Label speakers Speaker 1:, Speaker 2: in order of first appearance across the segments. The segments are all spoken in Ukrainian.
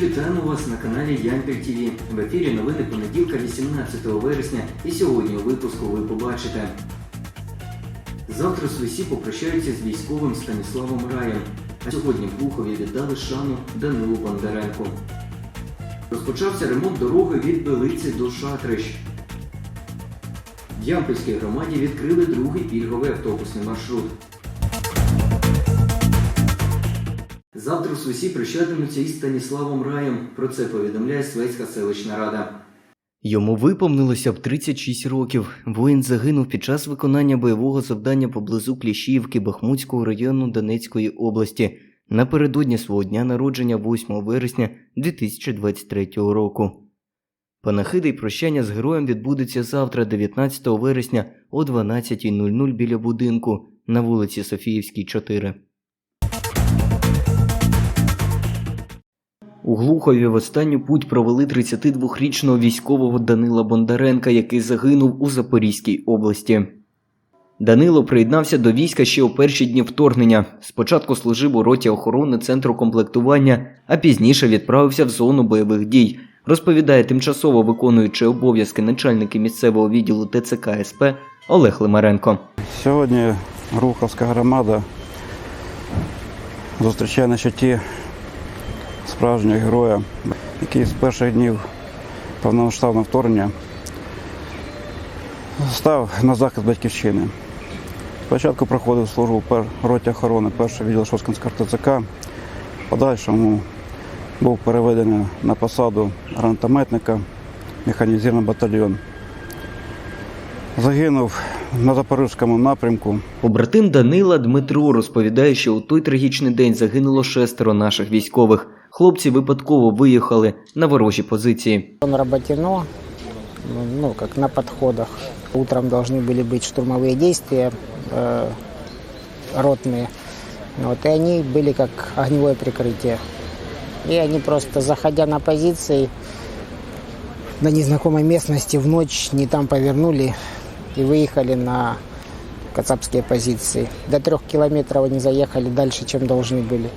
Speaker 1: вітаємо вас на каналі Ямпіль ТВ. В ефірі новини понеділка 18 вересня і сьогодні у випуску ви побачите. Завтра Свисі попрощаються з військовим Станіславом Раєм, а сьогодні в Глухові віддали шану Данилу Бондаренку. Розпочався ремонт дороги від Белиці до Шатрищ. В Ямпільській громаді відкрили другий пільговий автобусний маршрут. Завтра в Свисі прощатимуться із Станіславом Раєм. Про це повідомляє Свецька селищна рада. Йому виповнилося б 36 років. Воїн загинув під час виконання бойового завдання поблизу Кліщіївки Бахмутського району Донецької області напередодні свого дня народження 8 вересня 2023 року. Панахида й прощання з героєм відбудеться завтра, 19 вересня о 12.00 біля будинку на вулиці Софіївській, 4. У Глухові в останню путь провели 32-річного військового Данила Бондаренка, який загинув у Запорізькій області. Данило приєднався до війська ще у перші дні вторгнення. Спочатку служив у роті охорони центру комплектування, а пізніше відправився в зону бойових дій. Розповідає тимчасово виконуючий обов'язки начальники місцевого відділу ТЦК СП Олег Лимаренко.
Speaker 2: Сьогодні Руховська громада зустрічає на щиті справжнього героя, який з перших днів повномасштабного вторгнення став на захист батьківщини. Спочатку проходив службу в роті охорони першого відділу Шоскінського ТЦК, подальшому був переведений на посаду гранатометника механізований батальйон. Загинув на Запорізькому напрямку
Speaker 1: Побратим Данила Дмитро розповідає, що у той трагічний день загинуло шестеро наших військових Хлопці випадково виїхали на ворожі позиції.
Speaker 3: Он Работино, ну, как на подходах. Утром должны были быть штурмовые действия э, ротные. Вот, и они были как огневое прикрытие. И они просто, заходя на позиции, на незнакомой местности в ночь не там повернули и выехали на кацапские позиции. До трех километров они заехали дальше, чем должны были,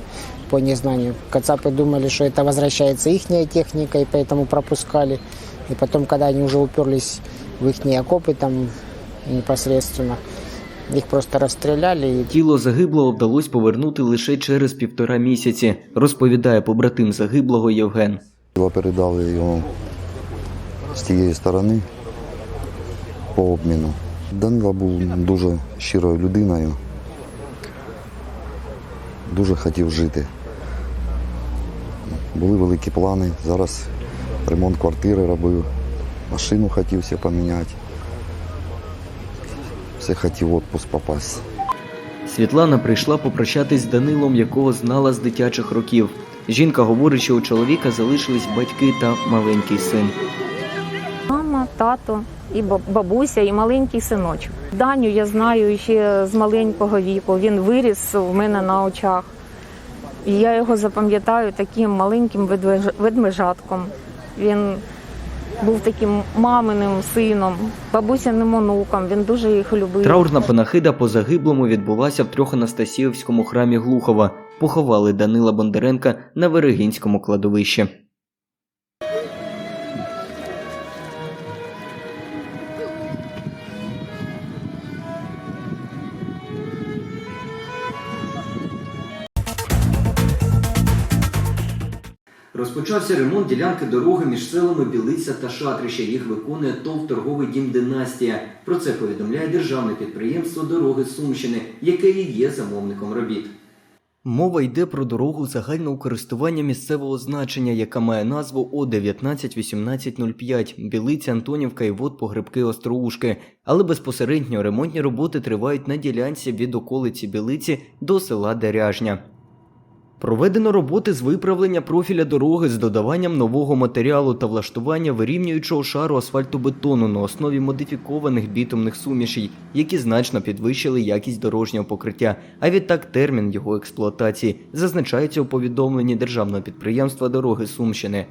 Speaker 3: по незнанию. Кацапы думали, что это возвращается их техника, и поэтому пропускали. И потом, когда они уже уперлись в их окопы там непосредственно, их просто расстреляли. И
Speaker 1: Тіло загиблого вдалося повернути лише через півтора місяці, розповідає побратим загиблого Євген.
Speaker 4: Його передали його з тієї сторони по обміну. Данила був дуже щирою людиною, дуже хотів жити. Були великі плани. Зараз ремонт квартири робив, машину хотівся поміняти. Все хотів в відпуск попасти.
Speaker 1: Світлана прийшла попрощатись з Данилом, якого знала з дитячих років. Жінка говорить, що у чоловіка залишились батьки та маленький син.
Speaker 5: Тато і бабуся, і маленький синочок. Даню я знаю ще з маленького віку. Він виріс у мене на очах. І я його запам'ятаю таким маленьким ведмежатком. Він був таким маминим сином, бабусяним онуком. Він дуже їх любив.
Speaker 1: Траурна панахида по загиблому відбулася в Трьоханастасіївському храмі Глухова. Поховали Данила Бондаренка на Верегінському кладовищі. Розпочався ремонт ділянки дороги між селами Білиця та Шатрище. Їх виконує ТОВ торговий дім Династія. Про це повідомляє державне підприємство Дороги Сумщини, яке і є замовником робіт. Мова йде про дорогу загального користування місцевого значення, яка має назву О191805 Білиця Антонівка і вод Погребки Остроушки. Але безпосередньо ремонтні роботи тривають на ділянці від околиці Білиці до села Деряжня. Проведено роботи з виправлення профіля дороги з додаванням нового матеріалу та влаштування вирівнюючого шару асфальтобетону на основі модифікованих бітумних сумішей, які значно підвищили якість дорожнього покриття, а відтак термін його експлуатації, зазначається у повідомленні державного підприємства Дороги Сумщини.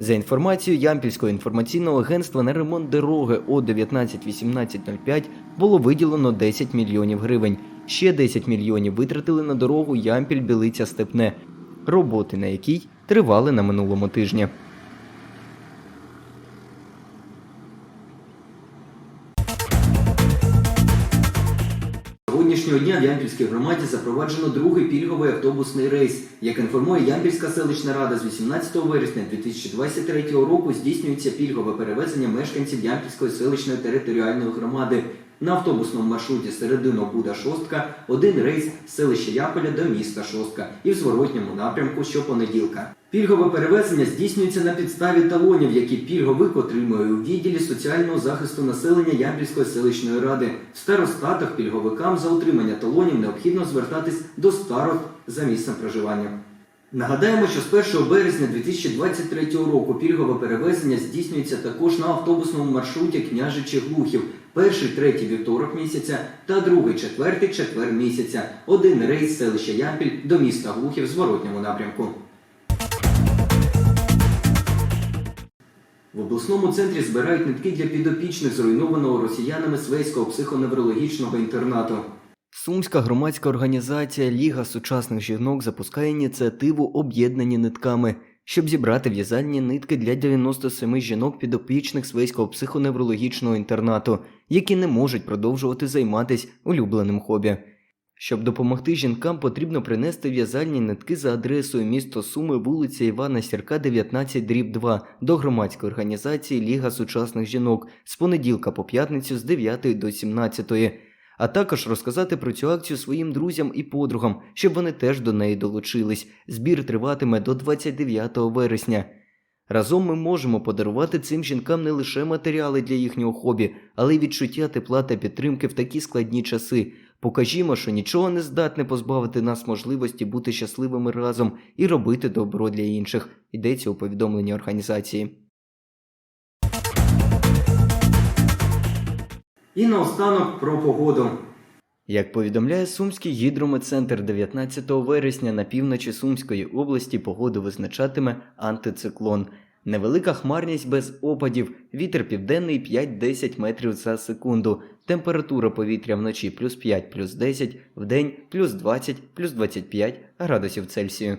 Speaker 1: За інформацією Ямпільського інформаційного агентства на ремонт дороги О 191805 було виділено 10 мільйонів гривень. Ще 10 мільйонів витратили на дорогу Ямпіль-Білиця Степне, роботи на якій тривали на минулому тижні. Сьогоднішнього дня в Ямпільській громаді запроваджено другий пільговий автобусний рейс. Як інформує Ямпільська селищна рада, з 18 вересня 2023 року здійснюється пільгове перевезення мешканців Ямпільської селищної територіальної громади. На автобусному маршруті середино Буда Шостка один рейс з селища Яполя до міста Шостка і в зворотньому напрямку щопонеділка. Пільгове перевезення здійснюється на підставі талонів, які пільговик отримує у відділі соціального захисту населення Ямпільської селищної ради. В старостатах пільговикам за отримання талонів необхідно звертатись до старост за місцем проживання. Нагадаємо, що з 1 березня 2023 року пільгове перевезення здійснюється також на автобусному маршруті княжичі Глухів, перший третій вівторок місяця та другий четвертий четвер місяця. Один рейс з селища Ямпіль до міста Глухів в зворотньому напрямку. В обласному центрі збирають нитки для підопічних зруйнованого росіянами Свейського психоневрологічного інтернату. Сумська громадська організація Ліга сучасних жінок запускає ініціативу Об'єднані нитками, щоб зібрати в'язальні нитки для 97 жінок підопічних Свейського психоневрологічного інтернату, які не можуть продовжувати займатися улюбленим хобі. Щоб допомогти жінкам, потрібно принести в'язальні нитки за адресою місто Суми, вулиця Івана Сірка, 19 дріб 2 до громадської організації Ліга сучасних жінок з понеділка по п'ятницю з 9 до 17, а також розказати про цю акцію своїм друзям і подругам, щоб вони теж до неї долучились. Збір триватиме до 29 вересня. Разом ми можемо подарувати цим жінкам не лише матеріали для їхнього хобі, але й відчуття тепла та підтримки в такі складні часи. Покажімо, що нічого не здатне позбавити нас можливості бути щасливими разом і робити добро для інших. Йдеться у повідомленні організації. І наостанок про погоду. Як повідомляє Сумський гідрометцентр 19 вересня на півночі Сумської області погоду визначатиме антициклон. Невелика хмарність без опадів, вітер південний 5-10 метрів за секунду, температура повітря вночі плюс 5 плюс 10, вдень плюс 20 плюс 25 градусів Цельсію.